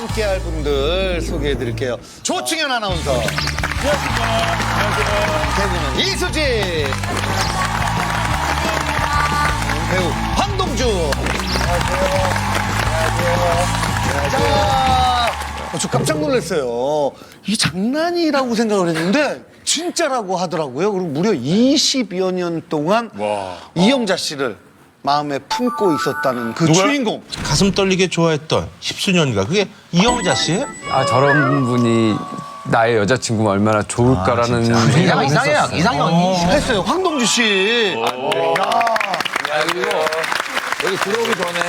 함께 할 분들 소개해 드릴게요. 조충현 아나운서. 개그맨 이수지. 배우 황동주. 자, 어, 저 깜짝 놀랐어요. 이게 장난이라고 생각을 했는데 진짜라고 하더라고요. 그리고 무려 20여 년 동안 이영자 씨를 마음에 품고 있었다는 그 주인공. 가슴 떨리게 좋아했던 십수년가 그게 이영자 씨예요? 아 저런 분이 나의 여자친구면 얼마나 좋을까라는 생각을 했었어요. 이상형 언니. 했어요. 황동주 씨. 여기 들어오기 전에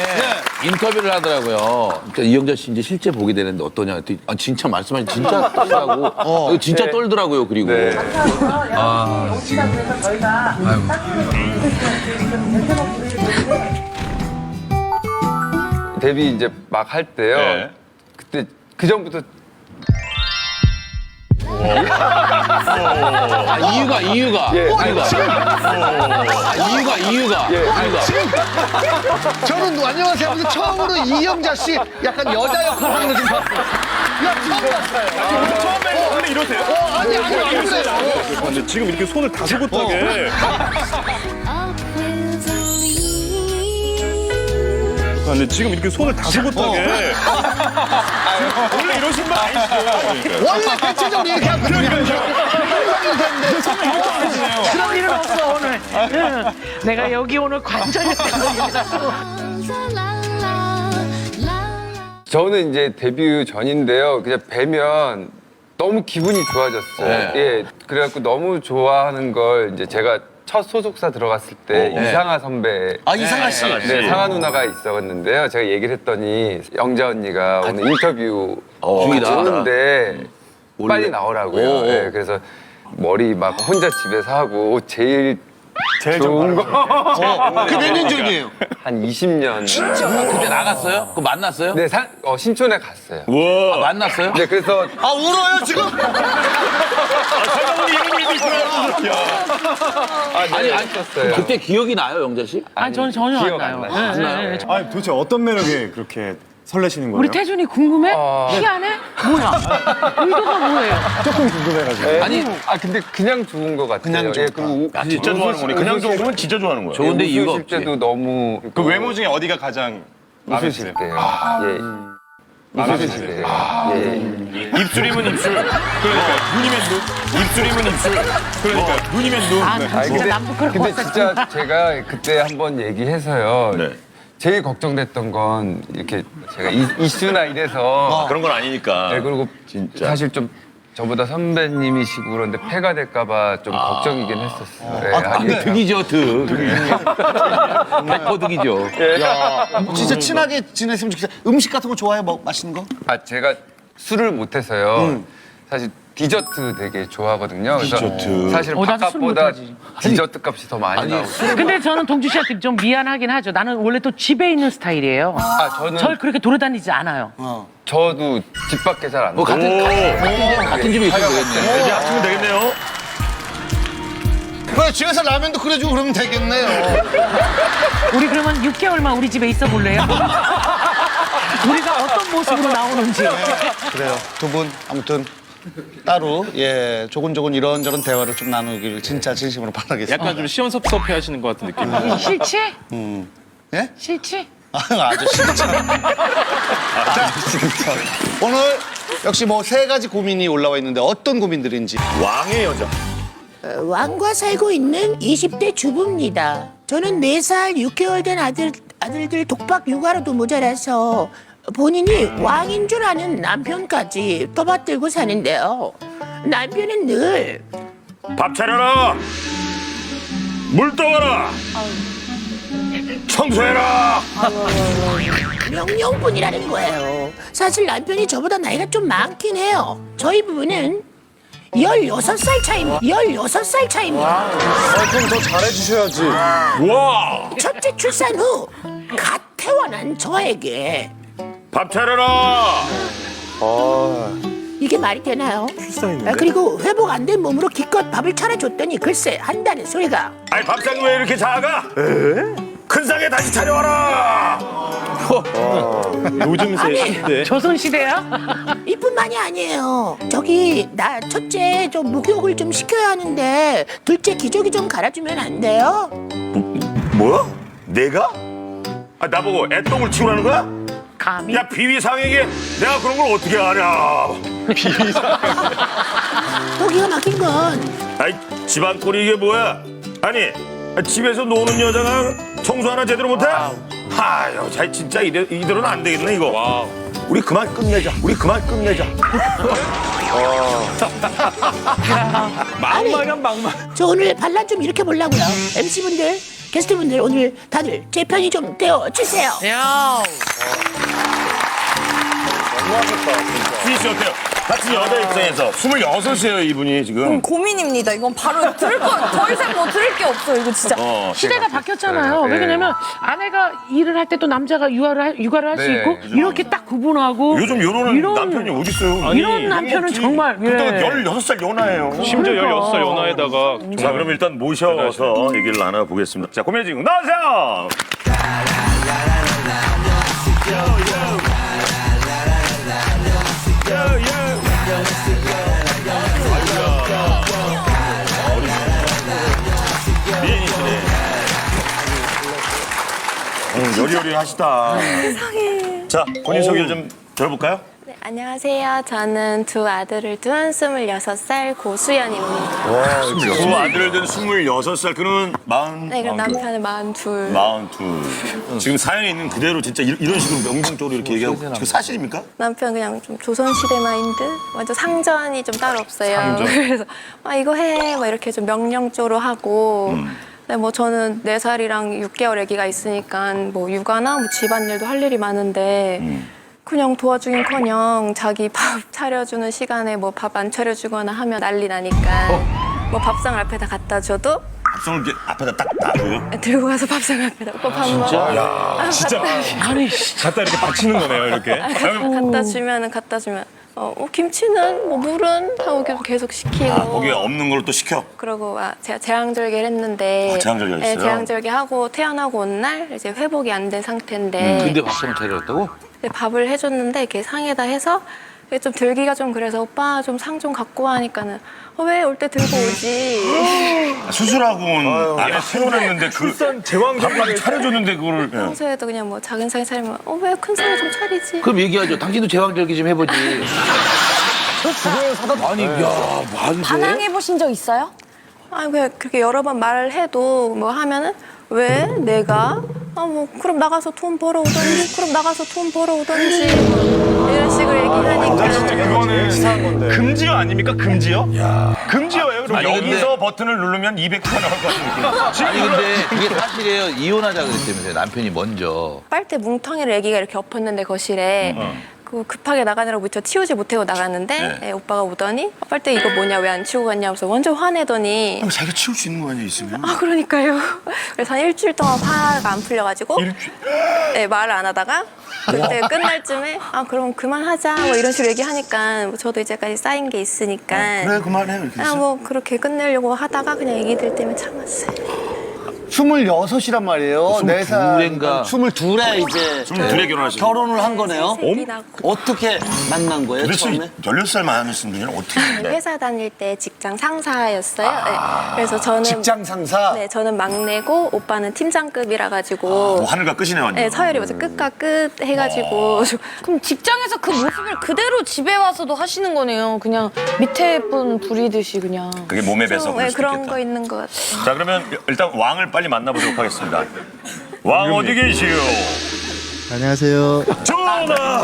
인터뷰를 하더라고요. 그러니까 이영자 씨 이제 실제 보게 되는데 어떠냐? 그랬더니 아, 진짜 말씀하신 진짜 떨리라고. 이거 진짜 떨더라고요. 그리고. 아 지금 아유 데뷔 이제 막 할 때요. 네. 그때 그 전부터 아, 이유가 이유가 예. 이유가 아, 이유가 이유가 이유가. 저는 뭐 안녕하세요 하면서 처음으로 이영자 씨 약간 여자 역할 하는 거좀 봤어요. 야, 처음 봤어요. 처음에 원래 이러세요? 어, 아니, 아니, 안 그래요. 근데 지금 이렇게 손을 다소곳하게 아, 근데 지금 이렇게 손을 다소곳하게 원래 이러신 분 아니시죠? 원래 대체적으로 이렇게 하거든요. 그런 일은 없어 오늘. 응. 내가 여기 오늘 관절이 저는 이제 데뷔 전인데요. 그냥 뵈면 너무 기분이 좋아졌어요. 네. 예, 그래갖고 너무 좋아하는 걸 이제 제가 첫 소속사 들어갔을 때 이상아 선배 아 이상아 씨. 네, 상아 누나가 있었는데요. 제가 얘기를 했더니 영자 언니가 오늘 인터뷰 어, 중이다. 했는데 빨리 나오라고요. 오. 네, 그래서 머리 막 혼자 집에서 하고 제일 제일 좋은 거한그몇 년 전이에요? 20년. 그때 나갔어요? 그 만났어요? 네, 산, 어, 신촌에 갔어요. 아, 만났어요? 네, 그래서 아, 울어요, 지금? 있구나. 아, 아니 네, 아니 했었어요. 그때 기억이 나요 영자 씨? 아니 저는 전혀 안 기억 나요. 안 나요. 네, 안 네, 나요? 네. 아니 도대체 어떤 매력에 그렇게 설레시는 거예요? 우리 태준이 궁금해? 어. 희한해? 뭐야? 의도가 뭐예요? 조금 궁금해가지고. 아니 아, 근데 그냥 좋은 것 같아요. 그냥 예, 좋다. 그리고 아, 진짜 좋아하는 거네. 그냥 좋은 거면 진짜 좋아하는 거예요. 좋은데 이유가 없지. 때도 너무 그 외모 중에 어디가 가장 마음에 웃으실 드세요? 때요. 예. 웃으실 때요. 예. 입술이면 입술. 그러니까 눈이면 눈. 입술이면 입술. 그러니까 눈이면 눈. 아, 나 진짜 남 부끄러워. 근데 진짜 제가 그때 한번 얘기해서요. 네. 제일 걱정됐던 건 이렇게 제가 이, 이슈나 이래서 그런 건 아니니까. 네, 그리고 사실 좀 저보다 선배님이시고 그런데 폐가 될까봐 좀 걱정이긴 했었어요. 예, 아, 예. 득이죠 득. 백퍼 득이죠. 야, 진짜 친하게 지냈으면 좋겠어요. 음식 같은 거 좋아해요? 뭐, 맛있는 거? 아 제가 술을 못해서요. 사실 디저트 되게 좋아하거든요. 그래서 디저트. 사실 어, 나도 술 바깥보다 못하지. 디저트 값이 더 많이 나오고. 근데 저는 동주 씨한테 좀 미안하긴 하죠. 나는 원래 또 집에 있는 스타일이에요. 아 저는 절 그렇게 돌아다니지 않아요. 저도 집 밖에 잘 안 뭐 나가요. 같은 같은, 집에- 같은 집에 있으면 되겠네. 이제 아침은 되겠네요. 그래, 집에서 라면도 끓여주고 그러면 되겠네요. 우리 그러면 6개월만 우리 집에 있어 볼래요? 우리가 어떤 모습으로 나오는지. 그래요. 두 분, 아무튼. 따로 예 조곤조곤 이런저런 대화를 좀 나누길 진짜 진심으로 바라겠습니다. 약간 좀 시원섭섭해 하시는 것 같은 느낌. 싫지? 예? 싫지? 아, 아주 진짜. 자, 오늘 역시 뭐 세 가지 고민이 올라와 있는데 어떤 고민들인지. 왕의 여자. 왕과 살고 있는 20대 주부입니다. 저는 4살 6개월 된 아들, 아들들 독박 육아로도 모자라서 본인이 왕인 줄 아는 남편까지 떠받들고 사는데요. 남편은 늘 밥 차려라. 물 떠와라. 청소해라. 명령뿐이라는 거예요. 사실 남편이 저보다 나이가 좀 많긴 해요. 저희 부부는 16살 차이입니다. 16살 차이입니다. 아, 그럼 더 잘해주셔야지. 와. 첫째 출산 후 갓 태어난 저에게 밥 차려라. 이게 말이 되나요? 아, 그리고 회복 안 된 몸으로 기껏 밥을 차려줬더니 글쎄 한다는 소리가 아니 밥상이 왜 이렇게 작아? 큰 상에 다시 차려와라. 요즘 세대. 조선시대야? 이뿐만이 아니에요. 저기 나 첫째 좀 목욕을 좀 시켜야 하는데 둘째 기저귀 좀 갈아주면 안 돼요? 뭐야? 내가? 아, 나보고 애똥을 치우라는 거야? 감히? 야, 비위상에게 내가 그런 걸 어떻게 알아? 또 기가 막힌 건 아이, 집안 꼴이 이게 뭐야? 아니, 아, 집에서 노는 여자가 청소 하나 제대로 못해? 아유, 자, 진짜 이대, 이대로는 안 되겠네, 이거. 우리 그만 끝내자. 우리 그만 끝내자. 막말이야 막말. 저 오늘 반란 좀 일으켜 보려고요. MC분들, 게스트분들 오늘 다들 제 편이 좀 되어 주세요. 야. 수희 씨 어때요? 같은 여자 입장에서 26이에요, 이분이 지금. 고민입니다. 이건 바로 들을 거, 더 이상 뭐 들을 게 없어. 이거 진짜. 어. 시대가 바뀌었잖아요. 네. 왜냐면 아내가 일을 할 때 또 남자가 육아를 할, 육아를 할 수 네. 있고 이렇게 딱 구분하고 요즘 이러는 이런- 남편이 어딨어요? 이런 남편은 정말 예. 그때가 16살 연하예요. 심지어 그러니까. 16살 연하에다가 자, 그럼 일단 모셔서 얘기를 나눠보겠습니다. 자, 고민의 지금 나와주세요! 미인이시네. 음, 여리여리하시다. 세상에. 자, 본인 소개를 좀 들어볼까요? 네, 안녕하세요. 저는 두 아들을 둔 26살 고수연입니다. 두 아들을 둔 26살, 그러면 마흔. 네, 그럼 남편은 42. 마흔둘. 지금 사연에 있는 그대로 진짜 이- 이런 식으로 명분적으로 이렇게 얘기하고 지금 사실입니까? 남편 그냥 좀 조선시대 마인드? 완전 상전이 좀 따로 없어요. 그래서 아, 이거 해. 막 이렇게 좀 명령조로 하고. 근데 뭐 저는 네살이랑 6개월 아기가 있으니까 뭐 육아나 뭐 집안일도 할 일이 많은데 그냥 도와주긴커녕 자기 밥 차려주는 시간에 뭐 밥 안 차려주거나 하면 난리 나니까. 뭐 밥상 앞에다 갖다 줘도 밥상을 이렇게 앞에다 딱 놔줘요? 들고 가서 밥상 앞에다 오빠 밥 먹어. 아, 진짜 아니 갖다 이렇게 받치는 거네요 이렇게. 갖다 주면은 갖다 주면 어, 어, 김치는 뭐 물은 하고 계속- 계속 시키고 아, 거기에 없는 걸또 시켜. 그러고 아, 제가 제왕절개를 했는데 아, 제왕절개 네, 했어요? 제왕절개 하고 태어나고 온 날 이제 회복이 안 된 상태인데 근데 밥상을 차려줬다고? 네, 밥을 해줬는데 이렇게 상에다 해서 이게 좀 들기가 좀 그래서 오빠 좀 상 좀 갖고 와 하니까는 어, 왜 올 때 들고 오지 수술하고 온 안에 태어났는데 그 밥까지 차려줬는데 그거를. 예. 평소에도 그냥 뭐 작은 상에 차리면 어 왜 큰 상을 좀 차리지 그럼 얘기하죠. 당신도 제왕절개 좀 해보지. 아니, 야, 말이 돼? 반항해 보신 적 있어요? 아, 그냥 그렇게 여러 번 말을 해도 뭐 하면은 왜 내가 아 뭐 그럼 나가서 돈 벌어 오던지 그럼 나가서 돈 벌어 오던지 뭐 이런 식으로 얘기하니까 그거는 금지어 아닙니까 금지어? 금지어예요. 그럼 아, 여기 여기서 버튼을 누르면 200가 나올 것 같은 느낌. 아니, 근데 그게 사실이에요. 이혼하자 그랬다면서요. 남편이 먼저. 빨대 뭉텅이를 애기가 이렇게 엎었는데 거실에 그 급하게 나가느라고 미처 치우지 못하고 나갔는데 네. 예, 오빠가 오더니 빨대 이거 뭐냐 왜 안 치우고 갔냐 그래서 완전 화내더니 자기가 치울 수 있는 거 아니야, 있으면? 아 그러니까요. 그래서 한 일주일 동안 화가 안 풀려가지고 네, 말을 안 하다가 그때 끝날 쯤에 아 그럼 그만하자 뭐 이런 식으로 얘기하니까 뭐 저도 이제까지 쌓인 게 있으니까 그래, 그만해. 이렇게 아. 뭐 그렇게 끝내려고 하다가 그냥 얘기들 때문에 참았어요. 26이란 말이에요. 네살 둘인가. 22에 이제 22에 결혼하시고. 결혼을 한 거네요. 낳고. 어떻게 만난 거예요, 도대체 처음에? 16살 많으신 분이는 어떻게 했는데? 회사 다닐 때 직장 상사였어요. 네. 그래서 저는 직장 상사? 네 저는 막내고 오빠는 팀장급이라 가지고 뭐 하늘과 끝이네, 완전. 네, 서열이 맞아 끝과 끝 해가지고 그럼 직장에서 그 모습을 그대로 집에 와서도 하시는 거네요. 그냥 밑에 분 부리듯이 그냥. 그게 몸에 배서 좀 그럴 네, 수 그런 있겠다. 거 있는 것 같아요. 자, 그러면 일단 왕을 빨리 만나보도록 하겠습니다. 왕 어디 계시오? 안녕하세요. 전하!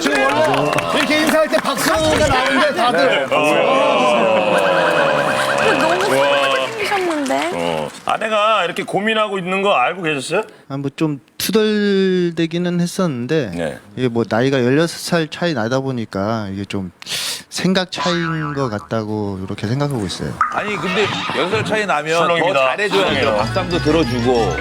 지금 원래 이렇게 인사할 때 박수가 나오는데 다들 너무 생기셨는데 어, 아내가 이렇게 고민하고 있는 거 알고 계셨어요? 아, 뭐좀 투덜대기는 했었는데 네. 이게 뭐 나이가 16살 차이 나다 보니까 이게 좀 생각 차이인 것 같다고 이렇게 생각하고 있어요. 아니, 근데 살 차이 나면 더 술렁입니다. 잘해줘야죠. 술렁해요. 밥상도 들어주고.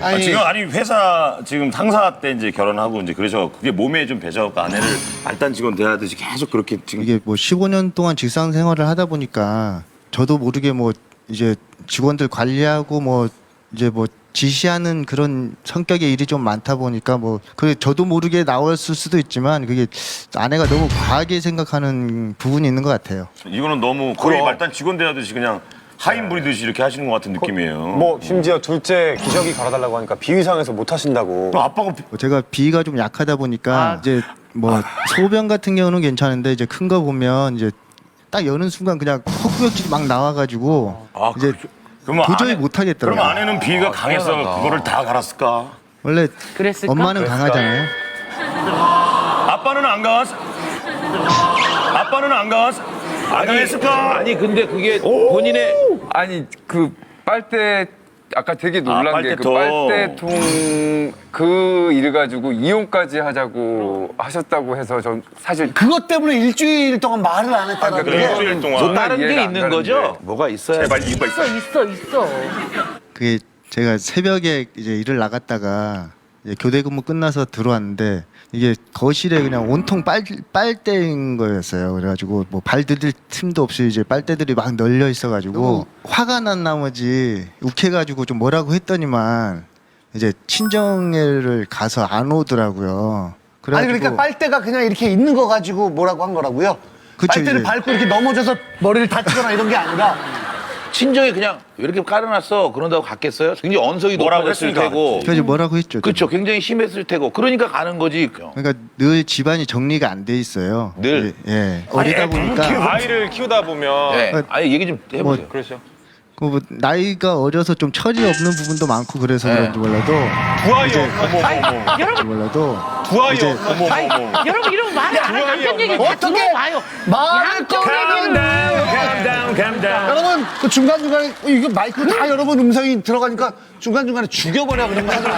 아, 아니 지금 아니 회사 지금 상사 때 이제 결혼하고 이제 그래서 그게 몸에 좀 배져갖고 아내를 말단 직원 대하듯이 계속 그렇게 지금 이게 뭐 15년 동안 직장 생활을 하다 보니까 저도 모르게 뭐 이제 직원들 관리하고 뭐 이제 뭐 지시하는 그런 성격의 일이 좀 많다 보니까 뭐 그게 저도 모르게 나왔을 수도 있지만 그게 아내가 너무 과하게 생각하는 부분이 있는 것 같아요. 이거는 너무 거의 말단 직원 대하듯이 그냥 하인 부리듯이 이렇게 하시는 것 같은 느낌이에요. 뭐 심지어 둘째 기저귀 갈아달라고 하니까 비위상에서 못 하신다고. 그럼 아빠가 뭐 제가 비위가 좀 약하다 보니까 이제 뭐 소변 같은 경우는 괜찮은데 이제 큰 거 보면 이제 딱 여는 순간 그냥 헛구역질이 막 나와가지고 아, 이제 그러면 도저히 아내- 못 하겠더라고요. 그럼 아내는 비위가 강해서 그거를 다 갈았을까? 원래 그랬을까? 엄마는 강하잖아요. 아빠는 안 강했어? 아빠는 안 강했어? 안 강했을까? 아니 근데 그게 본인의 아니 그 빨대 아까 되게 놀란 아, 게 그 빨대통. 빨대통 그 일 가지고 이혼까지 하자고 하셨다고 해서 전 사실 그것 때문에 일주일 동안 말을 안 했다는 게 일주일 동안. 또 다른 이해가 게 안 있는 가는데. 거죠? 뭐가 있어야 제발 이거 있어. 있어, 있어. 그게 제가 새벽에 이제 일을 나갔다가 이제 교대 근무 끝나서 들어왔는데 이게 거실에 그냥 온통 빨 빨대인 거였어요. 그래가지고 뭐 발 디딜 틈도 없이 이제 빨대들이 막 널려 있어가지고 화가 난 나머지 욱해가지고 좀 뭐라고 했더니만 이제 친정애를 가서 안 오더라고요. 아니 그래가지고 그러니까 빨대가 그냥 이렇게 있는 거 가지고 뭐라고 한 거라고요? 그쵸, 빨대를 이제. 밟고 이렇게 넘어져서 머리를 다치거나 이런 게 아니라 친정이 그냥 이렇게 깔아놨어 그런다고 갔겠어요? 굉장히 언성이 뭐라고 했으니까 테고 그래서 뭐라고 했죠. 그렇죠 굉장히 심했을 테고 그러니까 가는 거지 그러니까 늘 집안이 정리가 안 돼 있어요. 늘? 예, 예. 어리다 보니까 아이를 키우다 보면 네. 아예 얘기 좀 해보세요 뭐, 그렇죠. 그뭐 나이가 어려서 좀 철이 없는 부분도 많고 그래서 네. 그런지 몰라도 두 아이 어머 어머 여러분, 몰라도 두 아이 이제- 어머 어머 어머. 여러분 이러면 말을 안 해. 남편 얘기 다 어떻게 들어와요. 말을 양쪽 꺼내기는 얘기를. calm down, calm down. 여러분 그 중간 중간에 어, 이거 마이크 다 여러분 음성이 들어가니까 중간 중간에 죽여버려 그런 거 하지 마.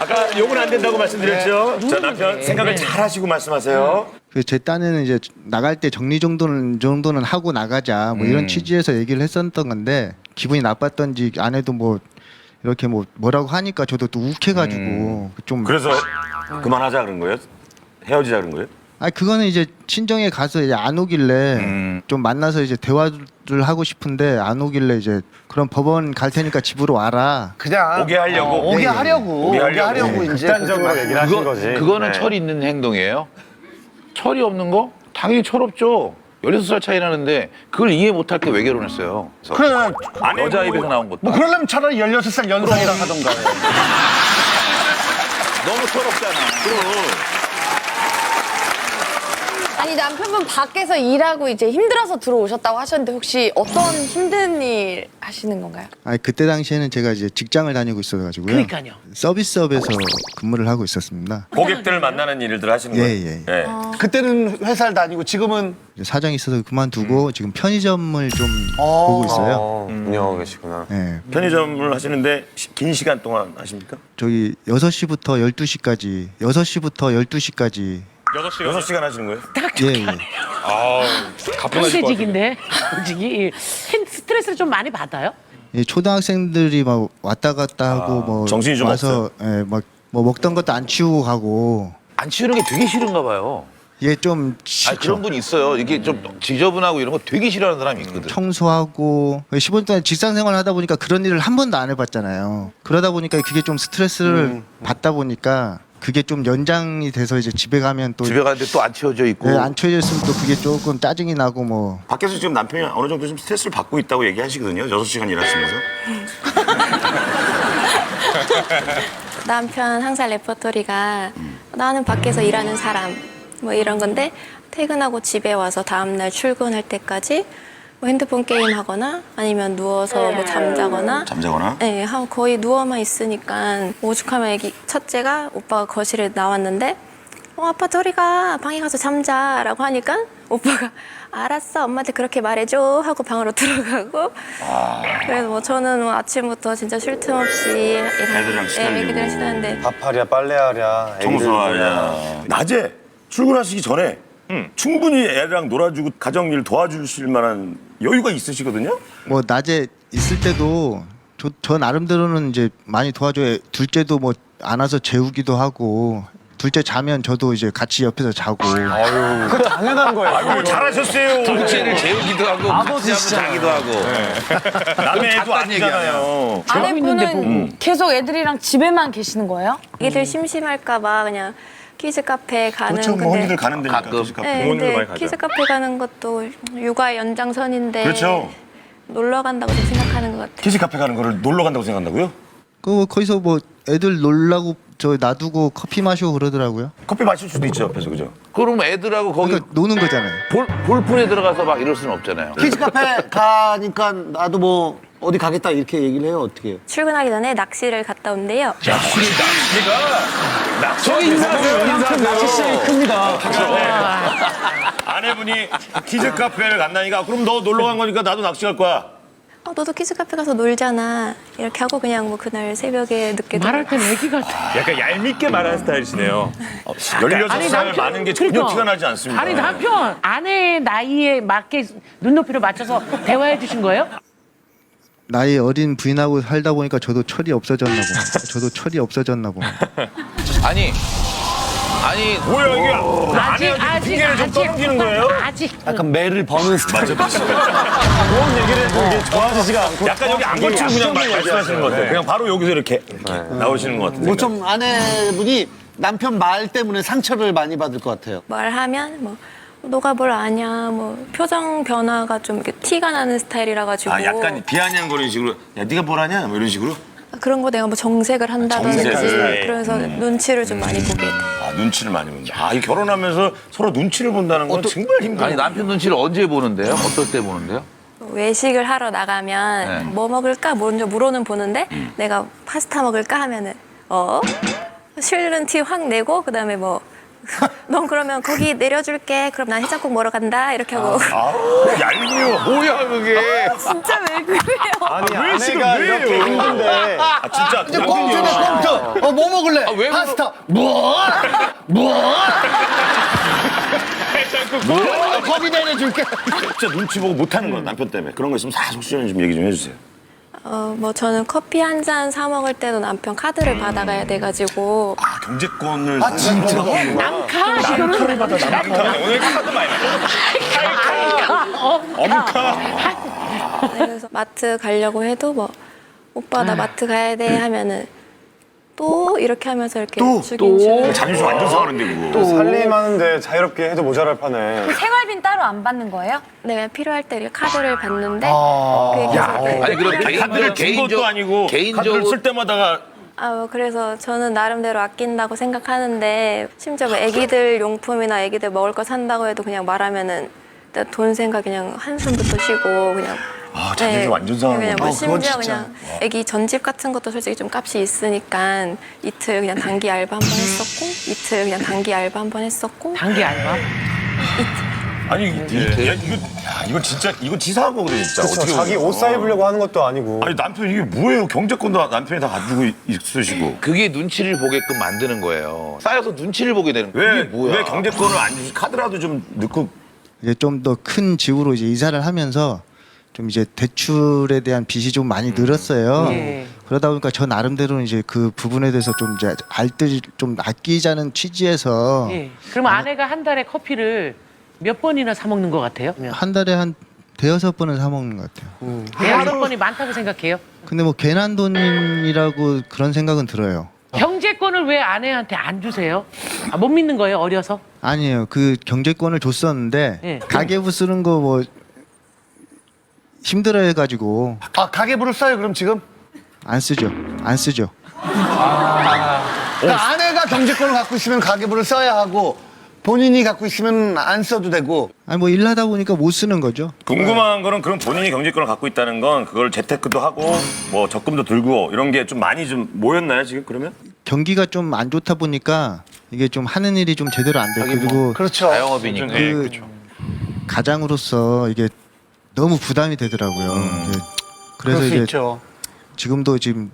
아까 욕은 안 된다고 말씀드렸죠? 자, 남편 생각을 잘 하시고 말씀하세요. 그제 딴에는 이제 나갈 때 정리 정도는 정도는 하고 나가자 뭐 음. 이런 취지에서 얘기를 했었던 건데 기분이 나빴던지 아내도 뭐 이렇게 뭐 뭐라고 하니까 저도 또 욱해가지고 좀 음. 그래서 그만하자 그런 거예요? 헤어지자 그런 거예요? 아 그거는 이제 친정에 가서 이제 안 오길래 음. 좀 만나서 이제 대화를 하고 싶은데 안 오길래 이제 그럼 법원 갈 테니까 집으로 와라. 그냥 오게 하려고? 어, 오게 네, 하려고 오게 오게 하려고. 하려고 이제 극단적으로 얘기를 하신 그거, 거지. 그거는 네. 철이 있는 행동이에요? 철이 없는 거? 당연히 철없죠 16살 차이 나는데 그걸 이해 못할 때 왜 결혼했어요? 그래서 그래 여자 뭐- 입에서 나온 것도 뭐 그러려면 차라리 16살 연상이랑 하던가. 너무 철없잖아 아니 남편분 밖에서 일하고 이제 힘들어서 들어오셨다고 하셨는데 혹시 어떤 힘든 일 하시는 건가요? 아 그때 당시에는 제가 이제 직장을 다니고 있어가지고요. 그러니까요. 서비스업에서 근무를 하고 있었습니다. 고객들을 만나는 일들 하시는 예, 거예요? 예. 예. 그때는 회사를 다니고 지금은 이제 사정이 있어서 그만두고 지금 편의점을 좀 어. 보고 있어요. 어, 운영하고 계시구나. 예. 편의점을 하시는데 시- 긴 시간 동안 하십니까? 저기 6시부터 12시까지 6시부터 12시까지 6시간. 여섯 시간 하시는 거예요? 예, 예. 아, 가뿐하실 것 같은데. 현대직인데 현직이 스트레스를 좀 많이 받아요? 이 초등학생들이 막 왔다 갔다 하고 뭐 아, 정신이 좀 와서 예, 막뭐 먹던 것도 안 치우고 가고 안 치우는 게 되게 싫은가 봐요 이게 좀 아 싫죠. 그런 분이 있어요 이게 좀 지저분하고 이런 거 되게 싫어하는 사람이 있거든 청소하고 15년 동안 직장 생활을 하다 보니까 그런 일을 한 번도 안 해봤잖아요. 그러다 보니까 그게 좀 스트레스를 음. 받다 보니까 그게 좀 연장이 돼서 이제 집에 가면 또 집에 가는데 또안 치워져 있고 예, 안 쳐져 있으면 또 그게 조금 짜증이 나고 뭐 밖에서 지금 남편이 어느 정도 좀 스트레스를 받고 있다고 얘기하시거든요. 여섯 시간 일하시면서. 남편 항상 레퍼토리가 나는 밖에서 일하는 사람 뭐 이런 건데 퇴근하고 집에 와서 다음날 출근할 때까지 뭐 핸드폰 게임 하거나 아니면 누워서 뭐 잠자거나? 잠자거나. 네, 한 거의 누워만 있으니까 오죽하면 애기 첫째가 오빠가 거실에 나왔는데 어 아빠 저리 가. 방에 가서 잠자라고 하니까 오빠가 알았어. 엄마한테 그렇게 말해줘. 하고 방으로 들어가고. 그래서 뭐 저는 뭐 아침부터 진짜 쉴 틈 없이 애들이랑 시달리고. 네, 애기들이랑 시달리는데 밥하랴, 빨래하랴. 청소하냐. 낮에 출근하시기 전에 충분히 애랑 놀아주고 가정일 도와주실 만한 여유가 있으시거든요. 뭐 낮에 있을 때도 저, 저 나름대로는 이제 많이 도와줘요. 둘째도 뭐 안아서 재우기도 하고 둘째 자면 저도 이제 같이 옆에서 자고 당연한 거예요. 아이고 잘하셨어요. 둘째를 재우기도 하고 아버지. 자기도 하고. 남의 애도 아니잖아요. 아내분은 계속 애들이랑 집에만 계시는 거예요? 애기들 심심할까봐 그냥 키즈 카페 가는 그렇죠. 뭐 혼자들 가는 데니까. 가끔. 키즈 카페. 네, 부모님도 많이 근데 가죠. 키즈 카페 가는 것도 육아의 연장선인데 그렇죠. 놀러 간다고 좀 생각하는 것 같아요. 키즈 카페 가는 거를 놀러 간다고 생각한다고요? 그 거기서 뭐 애들 놀라고 저 놔두고 커피 마시고 그러더라고요. 커피 마실 수도 있죠 옆에서 그죠? 그럼 애들하고 거기 그러니까 노는 거잖아요. 볼, 볼풀에 들어가서 막 이럴 수는 없잖아요. 키즈 카페 가니까 나도 뭐 어디 가겠다 이렇게 얘기를 해요. 어떻게? 출근하기 전에 낚시를 갔다 온대요. 저기 인사하세요. 낚시시장이 큽니다. 아내분이 키즈 카페를 간다니까 그럼 너 놀러 간 거니까 나도 낚시 갈 거야. 어, 너도 키즈 카페 가서 놀잖아. 이렇게 하고 그냥 뭐 그날 새벽에 늦게 말할 땐 애기 같아. 약간 얄밉게 말하는 스타일이시네요. 16살 많은 게 전혀 그러니까. 티가 나지 않습니다. 아니 남편 아내의 나이에 맞게 눈높이를 맞춰서 대화해 주신 거예요? 나이 어린 부인하고 살다 보니까 저도 철이 없어졌나 보. 저도 철이 없어졌나 보. 아니, 아니, 뭐야 이게 아직 아내한테 아직 핑계를 좀 아직 떠넘기는 거예요? 아직 약간 매를 버는 스타일. 그런 얘기를 해도 이게 좋아하지가 않고. 약간 여기 안 거치고 그냥 말- 말씀하시는 것 같아요. 그냥 바로 여기서 이렇게, 이렇게 나오시는 것 같은데. 뭐 좀 아내분이 남편 말 때문에 상처를 많이 받을 것 같아요. 말하면 뭐 너가 뭘 아냐 뭐 표정 변화가 좀 이렇게 티가 나는 스타일이라 가지고 아 약간 비아냥거리는 식으로 야 네가 뭘 하냐 뭐 이런 식으로 그런 거 내가 뭐 정색을 한다든지 정색을. 그래서 눈치를 좀 많이 보게 돼. 아 눈치를 많이 본다. 아, 이 결혼하면서 서로 눈치를 본다는 건 정말 힘들어. 아니 남편 눈치를 언제 보는데요? 어떨 때 보는데요? 외식을 하러 나가면 네. 뭐 먹을까 먼저 물어는 보는데 음. 내가 파스타 먹을까 하면은 어 싫은 티 확 내고 그다음에 뭐 넌 그러면 거기 내려줄게. 그럼 난 해장국 먹으러 간다. 이렇게 하고. 아우 얄미워. 뭐야 그게? 진짜 왜 그래요? 아니 왜 지금 아내가 왜요? 이렇게 힘든데. 아 진짜 이제 꽁트네 꽁트. 어뭐 먹을래? 왜 물어- 파스타. 뭐? 뭐? 뭐? 거기 내려줄게. 진짜 눈치 보고 못하는 거야 남편 때문에. 그런 거 있으면 사 속 시원히 좀 얘기 좀 해주세요. 어, 뭐 저는 커피 한 잔 사 먹을 때도 남편 카드를 받아가야 돼가지고. 아 경제권을. 아 진짜? 남카 이거는 오늘 카드 많이 엄카. 네, 그래서 마트 가려고 해도 뭐 오빠 나 마트 가야 돼 하면은 또 이렇게 하면서 이렇게 죽인 죽인 자존심 완전 상하는데 그거. 살림하는데 자유롭게 해도 모자랄 판에. 생활비는 따로 안 받는 거예요? 내가 필요할 때 이렇게 카드를 받는데 아. 그게 계속 그- 아니 그럼 카드를 준 것도 개인적- 아니고 개인적으로 카드를 쓸 때마다가 아, 뭐 그래서 저는 나름대로 아낀다고 생각하는데 심지어 뭐 애기들 용품이나 애기들 먹을 거 산다고 해도 그냥 말하면은 일단 돈 생각 그냥 한숨부터 쉬고 그냥 아, 자존심 완전 상하는 그냥 뭐. 어, 그건 심지어 진짜. 그냥 애기 전집 같은 것도 솔직히 좀 값이 있으니까 이틀 그냥 단기 알바 한 번 했었고 이틀 그냥 단기 알바 한 번 했었고 단기 알바. 아니 이- 야, 이거 야, 이거 진짜 이거 치사한 거거든 진짜. 어떻게 자기 옷 사입으려고 하는 것도 아니고. 아니 남편 이게 뭐예요? 경제권도 남편이 다 가지고 있으시고. 그게 눈치를 보게끔 만드는 거예요. 쌓여서 눈치를 보게 되는 거예요. 왜, 그게 뭐야? 왜 경제권을 안 주시? 카드라도 좀 넣고 이제 좀 더 큰 집으로 이제 이사를 하면서 좀 이제 대출에 대한 빚이 좀 많이 늘었어요. 예. 그러다 보니까 저 나름대로는 이제 그 부분에 대해서 좀 이제 알뜰 좀 아끼자는 취지에서 예. 그럼 아내가 한 달에 커피를 몇 번이나 사 먹는 것 같아요? 한 달에 한 대여섯 번은 사 먹는 것 같아요. 대여섯 번이 많다고 생각해요? 근데 뭐 괜한 돈이라고 그런 생각은 들어요. 경제권을 왜 아내한테 안 주세요? 아, 못 믿는 거예요, 어려서? 아니에요. 그 경제권을 줬었는데 예. 가계부 쓰는 거 뭐 힘들어해가지고 아 가계부를 써요 그럼 지금? 안 쓰죠. 안 쓰죠. 그러니까 아내가 경제권을 갖고 있으면 가계부를 써야 하고 본인이 갖고 있으면 안 써도 되고. 아니 뭐 일하다 보니까 못 쓰는 거죠. 궁금한 거는 그럼 본인이 경제권을 갖고 있다는 건 그걸 재테크도 하고 뭐 적금도 들고 이런 게 좀 많이 좀 모였나요 지금 그러면? 경기가 좀 안 좋다 보니까 이게 좀 하는 일이 좀 제대로 안 돼. 그리고 그렇죠. 자영업이니까. 그 가장으로서 이게 너무 부담이 되더라고요. 이게 그래서 그럴 수 이제 있죠. 지금도 지금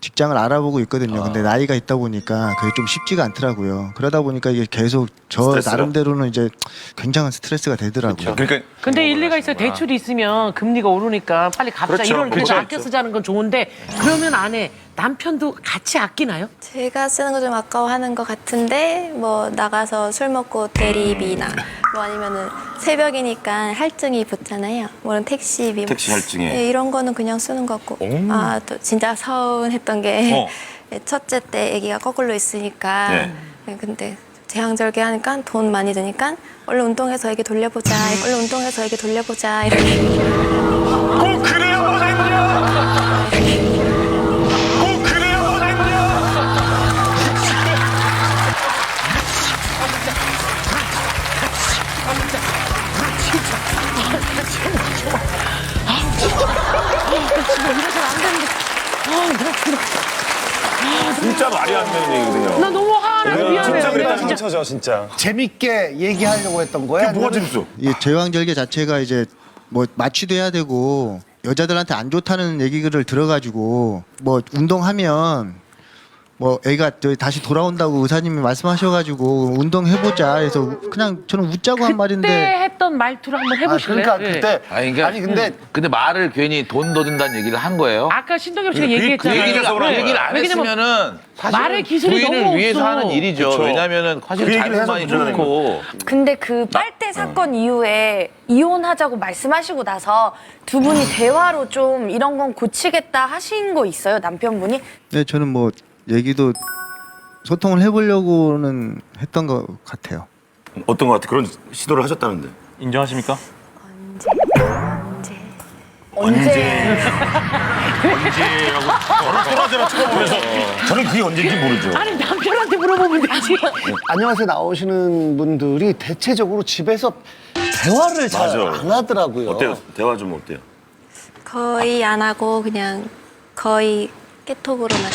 직장을 알아보고 있거든요. 근데 나이가 있다 보니까 그게 좀 쉽지가 않더라고요. 그러다 보니까 이게 계속 저 스트레스가? 나름대로는 이제 굉장한 스트레스가 되더라고요. 그러니까 근데 일리가 있어요. 대출이 있으면 금리가 오르니까 빨리 갚자. 그렇죠. 이런 그 그렇죠. 아껴 쓰자는 건 좋은데 그러면 안 해. 남편도 같이 아끼나요? 제가 쓰는 거 좀 아까워하는 것 같은데 뭐 나가서 술 먹고 대리비나 뭐 아니면은 새벽이니까 할증이 붙잖아요. 뭐는 택시비, 택시 할증에. 네, 이런 거는 그냥 쓰는 것 같고 아또 진짜 서운했던 게 어. 네, 첫째 때 아기가 거꾸로 있으니까 네. 네, 근데 재앙절개 하니까 돈 많이 드니까 얼른 운동해서 애기 돌려보자. 얼른 운동해서 애기 돌려보자. 이렇게 꼭 그래야 보냈냐? 진짜 말이 안 되는 얘기거든요. 나 너무 화나 미안해. 진짜 그랬다 진짜. 상처죠 진짜. 재밌게 얘기하려고 했던 거야? 뭐가 아니면 재밌어? 이 제왕절개 자체가 이제 뭐 마취도 해야 되고 여자들한테 안 좋다는 얘기를 들어가지고 뭐 운동하면 뭐 애가 저 다시 돌아온다고 의사님이 말씀하셔가지고 운동해보자 해서 그냥 저는 웃자고 한 그때 말인데 했던 말투로 한번 아, 해보실래요? 그러니까 예. 그때 아니, 그러니까, 아니 근데 근데 말을 괜히 돈 더 든다는 얘기를 한 거예요. 아까 신동엽 씨가 그- 그 얘기했잖아요. 얘기를, 그 그런 얘기를. 안 왜냐면 했으면은 사실은 말의 기술이 부인을 너무 위해서 없어. 하는 일이죠. 그쵸. 왜냐면은 사실 그 얘기를 잘못 해서 많이 문제가 좋고 근데 그 빨대 사건 이후에 이혼하자고 말씀하시고 나서 두 분이 대화로 좀 이런 건 고치겠다 하신 거 있어요 남편분이? 네 저는 뭐 얘기도 소통을 해보려고는 했던 것 같아요. 어떤 것 같아? 그런 시도를 하셨다는데. 인정하십니까? 언제? 저는 또라지라 쳐다보면서 저는 그게 언제인지 모르죠. 아니 남편한테 물어보면 되지. 안녕하세요 나오시는 분들이 대체적으로 집에서 대화를 잘 맞아. 안 하더라고요. 어때요? 대화 좀 어때요? 거의 안 하고 그냥 거의 깨톡으로만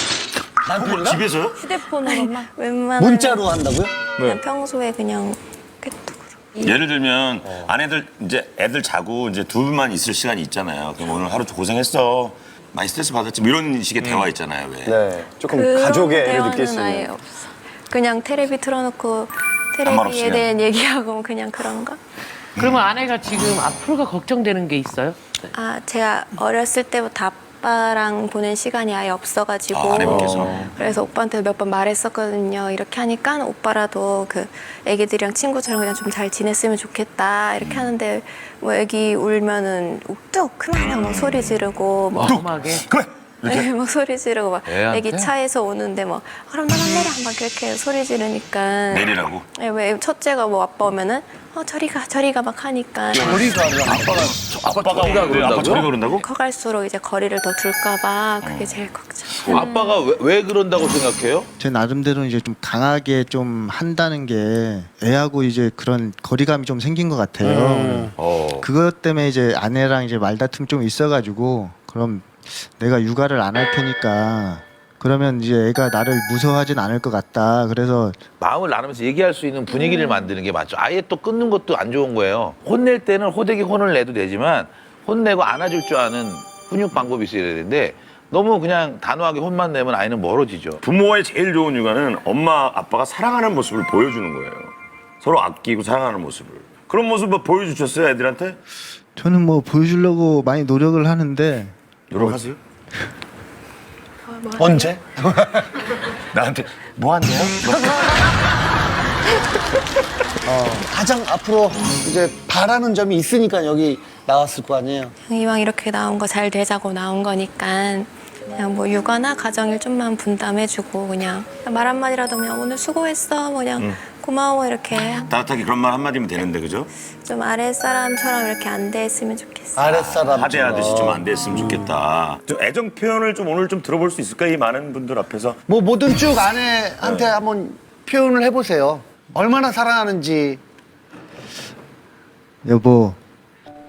남편이랑 집에서요? 휴대폰으로만? 웬만한 문자로 한다고요? 그냥 평소에 그냥 깨톡으로. 예를 들면 아내들 이제 애들 자고 이제 두 분만 있을 시간이 있잖아요. 그럼 오늘 하루 고생했어. 많이 스트레스 받았지. 뭐 이런 식의 대화 있잖아요. 왜? 네. 조금 그런 가족의 애를 대화는 느낄 수 아예 있는. 없어. 그냥 테레비 틀어놓고 테레비에. 대한 얘기하고 그냥 그런 거. 그러면 아내가 지금 앞으로가 걱정되는 게 있어요? 아 제가 어렸을 때부터 아빠랑 보낸 시간이 아예 없어가지고 아, 아내분께서. 그래서 오빠한테 몇 번 말했었거든요. 이렇게 하니까 오빠라도 그 애기들이랑 친구처럼 그냥 좀 잘 지냈으면 좋겠다 이렇게 하는데 뭐 애기 울면은 욱뚝 그냥 막 소리 지르고 뭐 엄하게. 그래. 네, 막 소리 지르고 막 애한테? 애기 차에서 오는데 뭐 그럼 나만 내려 막 그렇게 소리 지르니까 내리라고. 네, 왜 첫째가 뭐 아빠 오면은 어 저리 가 저리 가 막 하니까 저리 가면 아빠가 아빠가 오는데 아빠 저리 그런다고? 커갈수록 이제 거리를 더 둘까 봐 그게 제일 걱정. 아빠가 왜, 왜 그런다고 생각해요? 제 나름대로 이제 좀 강하게 좀 한다는 게 애하고 이제 그런 거리감이 좀 생긴 것 같아요. 어. 그것 때문에 이제 아내랑 이제 말다툼 좀 있어가지고 그럼 내가 육아를 안 할 테니까 그러면 이제 애가 나를 무서워하진 않을 것 같다. 그래서 마음을 나누면서 얘기할 수 있는 분위기를 만드는 게 맞죠. 아예 또 끊는 것도 안 좋은 거예요. 혼낼 때는 호되게 혼을 내도 되지만 혼내고 안아줄 줄 아는 훈육 방법이 있어야 되는데 너무 그냥 단호하게 혼만 내면 아이는 멀어지죠. 부모의 제일 좋은 육아는 엄마 아빠가 사랑하는 모습을 보여주는 거예요. 서로 아끼고 사랑하는 모습을. 그런 모습을 보여주셨어요 애들한테? 저는 뭐 보여주려고 많이 노력을 하는데 노력하세요? 언제? 나한테 뭐 한대요? 어, 가장 앞으로 이제 바라는 점이 있으니까 여기 나왔을 거 아니에요. 이왕 이렇게 나온 거 잘 되자고 나온 거니까 그냥 뭐 육아나 가정일 좀만 분담해주고 그냥 말 한마디라도 그냥 오늘 수고했어 뭐 그냥 고마워 이렇게 따뜻하게 그런 말 한마디면 되는데 그죠? 좀 아랫사람처럼 이렇게 안 됐으면 좋겠어. 아랫사람 하대하듯이 좀 안 됐으면 좋겠다. 좀 애정 표현을 좀 오늘 좀 들어볼 수 있을까 이 많은 분들 앞에서 뭐 뭐든 쭉 아내한테 한번 표현을 해보세요. 얼마나 사랑하는지. 여보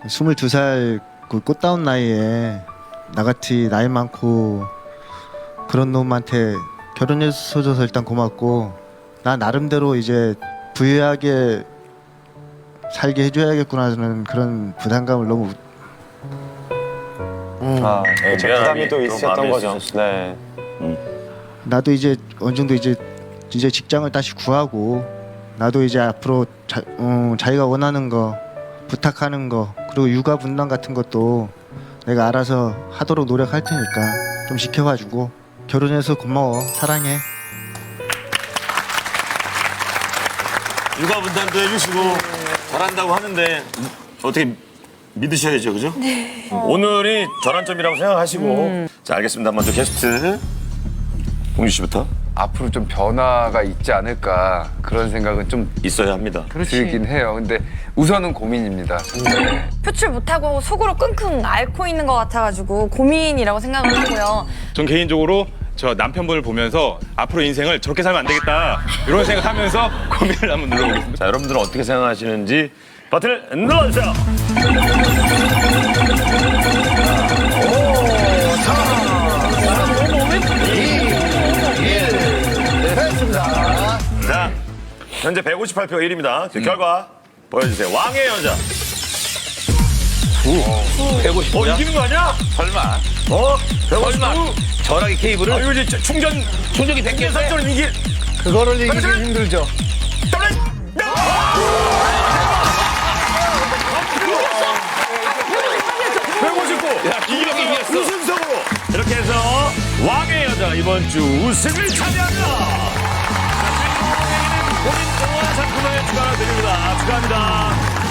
22살 그 꽃다운 나이에 나같이 나이 많고 그런 놈한테 결혼해줘서 일단 고맙고 나 나름대로 이제 부유하게 살게 해줘야겠구나는 그런 부담감을 너무 아, 네, 저 부담이 또 마음이 거죠. 네. 나도 이제 어느 정도 이제 이제 직장을 다시 구하고 나도 이제 앞으로 자, 어, 자기가 원하는 거 부탁하는 거 그리고 육아 분담 같은 것도 내가 알아서 하도록 노력할 테니까 좀 지켜봐 주고 결혼해서 고마워. 사랑해 육아 분담도 해주시고 잘한다고 하는데 어떻게 믿으셔야죠, 그죠? 네. 오늘이 전환점이라고 생각하시고 자 알겠습니다. 먼저 게스트 공주 씨부터 앞으로 좀 변화가 있지 않을까 그런 생각은 좀 있어야 합니다. 들긴 해요. 근데 우선은 고민입니다. 네. 표출 못하고 속으로 끙끙 앓고 있는 것 같아가지고 고민이라고 생각을 하고요. 전 개인적으로 저 남편분을 보면서 앞으로 인생을 저렇게 살면 안 되겠다 이런 생각하면서 고민을 한번 눌러보겠습니다. 자 여러분들은 어떻게 생각하시는지 버튼을 눌러주세요. 자 현재 158표 1입니다. 결과 보여주세요. 왕의 여자. 150. 어, 이기는 거 아니야? 설마. 어? 150. 설마. 전화기 케이블을. 아, 이거 이제 충전. 충전기 100개. 충전 이길. 그거를 이기기 힘들죠. 이기밖에 이겼어. 우승성으로 이렇게 해서 왕의 여자 이번 주 우승을 차지합니다. 본인 응원 상품을 추가로 드립니다. 축하합니다.